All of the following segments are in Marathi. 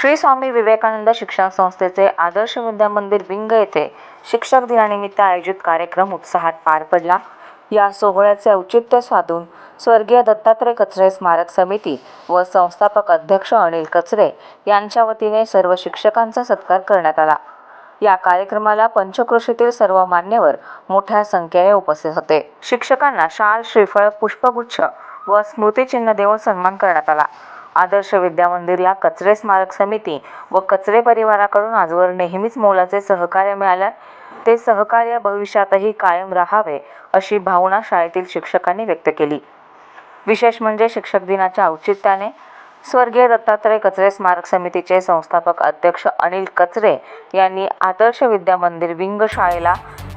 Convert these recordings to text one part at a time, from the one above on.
श्री स्वामी विवेकानंद शिक्षण संस्थेचे आदर्श विद्या मंदिर विंग येथे शिक्षक दिनानिमित्त आयोजित कार्यक्रम उत्साहात पार पडला. या सोहळ्याचे औचित्य साधून स्वर्गीय दत्तात्रय कचरे स्मारक समिती व संस्थापक अध्यक्ष अनिल कचरे यांच्या वतीने सर्व शिक्षकांचा सत्कार करण्यात आला. या कार्यक्रमाला पंचक्रोशीतील सर्व मान्यवर मोठ्या संख्येने उपस्थित होते. शिक्षकांना शाल श्रीफळ पुष्पगुच्छ व स्मृतिचिन्ह देऊन सन्मान करण्यात आला. आदर्श विद्या मंदिरला कचरे स्मारक समिती व कचरे परिवाराकडून आजवर नेहमीच मोलाचे सहकार्य मिळाले. ते सहकार्य भविष्यातही कायम राहावे अशी भावना शाळेतील शिक्षकांनी व्यक्त केली. विशेष म्हणजे शिक्षक दिनाच्या औचित्याने स्वर्गीय दत्तात्रय कचरे स्मारक समितीचे संस्थापक अध्यक्ष अनिल कचरे यांनी आदर्श विद्या मंदिर विंग शाळेला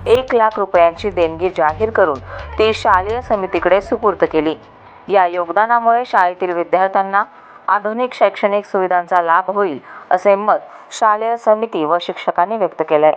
एक लाख रुपयांची देणगी जाहीर करून ती शालेय समितीकडे सुपूर्द केली. या योगदानामुळे शाळेतील विद्यार्थ्यांना आधुनिक शैक्षणिक सुविधांचा लाभ होईल असे मत शालेय समिती व शिक्षकांनी व्यक्त केले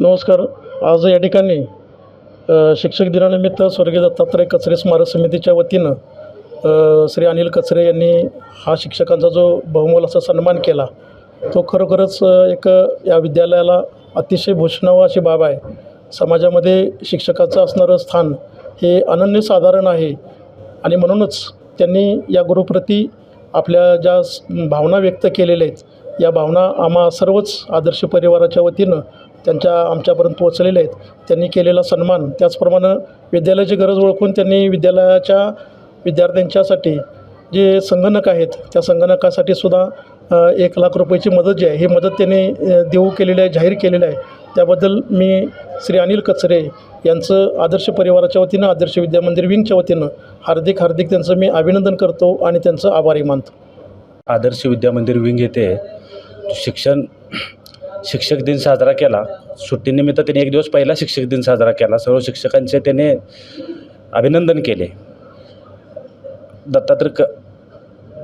नमस्कार. आज या ठिकाणी शिक्षक दिनानिमित्त स्वर्गीय दत्तात्रय कचरे स्मारक समितीच्या वतीनं श्री अनिल कचरे यांनी हा शिक्षकांचा जो बहुमोलाचा असा सन्मान केला तो खरोखरच एक या विद्यालयाला अतिशय भूषणावं अशी बाब आहे. समाजामध्ये शिक्षकाचं असणारं स्थान हे अनन्यसाधारण आहे आणि म्हणूनच त्यांनी या गुरुप्रती आपल्या ज्या भावना व्यक्त केलेल्या आहेत या भावना आम्हा सर्वच आदर्श परिवाराच्या वतीनं त्यांच्या आमच्यापर्यंत पोहोचलेले आहेत. त्यांनी केलेला सन्मान त्याचप्रमाणे विद्यालयाची गरज ओळखून त्यांनी विद्यालयाच्या विद्यार्थ्यांच्यासाठी जे संगणक आहेत त्या संगणकासाठी सुद्धा एक लाख रुपयाची मदत जी आहे ही मदत त्यांनी देऊ केलेली आहे जाहीर केलेली आहे. त्याबद्दल मी श्री अनिल कचरे यांचं आदर्श परिवाराच्या वतीनं आदर्श विद्या मंदिर विंगच्या वतीनं हार्दिक हार्दिक त्यांचं मी अभिनंदन करतो आणि त्यांचं आभारी मानतो. आदर्श विद्या मंदिर विंग येथे शिक्षण शिक्षक दिन साजरा केला. सुट्टीनिमित्त त्यांनी एक दिवस पहिला शिक्षक दिन साजरा केला. सर्व शिक्षकांचे त्याने अभिनंदन केले. दत्तात्रय क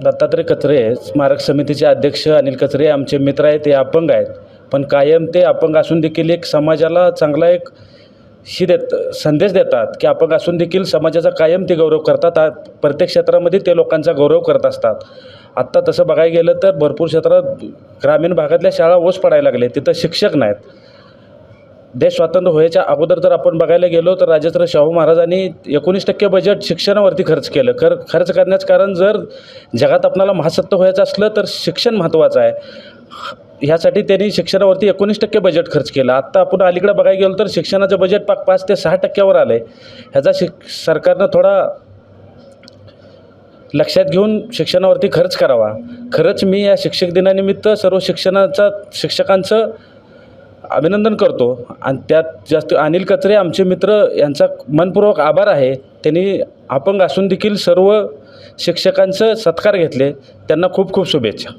दत्तात्रय कचरे स्मारक समितीचे अध्यक्ष अनिल कचरे आमचे मित्र आहेत. ते अपंग आहेत. पण कायम ते अपंग असून देखील एक समाजाला चांगला एक ही देत संदेश देतात की अपंग असून देखील समाजाचा कायम ते गौरव करतात. प्रत्येक क्षेत्रामध्ये ते लोकांचा गौरव करत असतात. आत्ता तसं बघायला गेलं तर भरपूर क्षेत्रात ग्रामीण भागातल्या शाळा ओस पडायला लागले. तिथं शिक्षक नाहीत. देश स्वातंत्र्य व्हायच्या अगोदर जर आपण बघायला गेलो तर राजेंद्र शाहू महाराजांनी एकोणीस टक्के बजेट शिक्षणावरती खर्च केलं. खर खर्च करण्याचं कारण जर जगात आपणाला महासत्ता व्हायचं असलं तर शिक्षण महत्त्वाचं आहे. ह्यासाठी त्यांनी शिक्षणावरती एकोणीस टक्के बजेट खर्च केलं. आत्ता आपण अलीकडे बघायला गेलो तर शिक्षणाचं बजेट पाक पाच ते सहा टक्क्यावर आलं आहे ह्याचा शिक सरकारनं थोडा लक्षात घेऊन शिक्षणावरती खर्च करावा. खरंच मी या शिक्षक दिनानिमित्त सर्व शिक्षणाचा शिक्षकांचं अभिनंदन करतो. आणि त्यात जास्त अनिल कचरे आमचे मित्र यांचा मनपूर्वक आभार आहे. त्यांनी अपंग असून देखील सर्व शिक्षकांचं सत्कार घेतले. त्यांना खूप खूप शुभेच्छा.